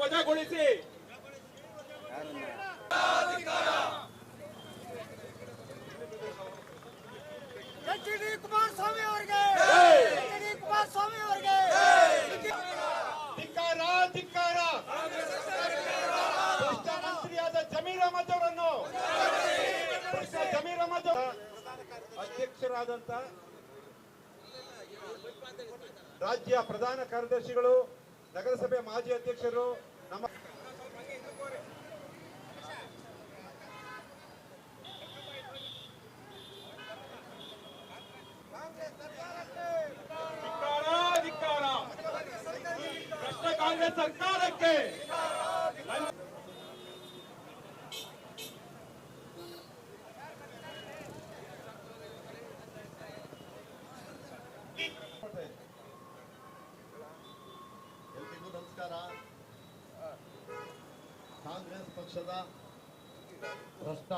ವಜಾಗೊಳಿಸಿ. H D Kumaraswamy ಅವರಿಗೆ. H D Kumaraswamy ಅವರಿಗೆ. ಧಿಕ್ಕಾರ ಧಿಕ್ಕಾರ. ಮಂತ್ರಿಯಾದ ಜಮೀರ್ ಅಹಮದ್ ಅವರನ್ನು. ಜಮೀರ್ ಅಹಮದ್ ಅಧ್ಯಕ್ಷರಾದಂತ ರಾಜ್ಯ ಪ್ರಧಾನ ಕಾರ್ಯದರ್ಶಿಗಳು ನಗರಸಭೆ ಮಾಜಿ ಅಧ್ಯಕ್ಷರು ನಮ್ಮ ಭ್ರಷ್ಟ ಕಾಂಗ್ರೆಸ್ ಸರ್ಕಾರಕ್ಕೆ. ಸರ್ಕಾರ ಕಾಂಗ್ರೆಸ್ ಪಕ್ಷದ ಭ್ರಷ್ಟ.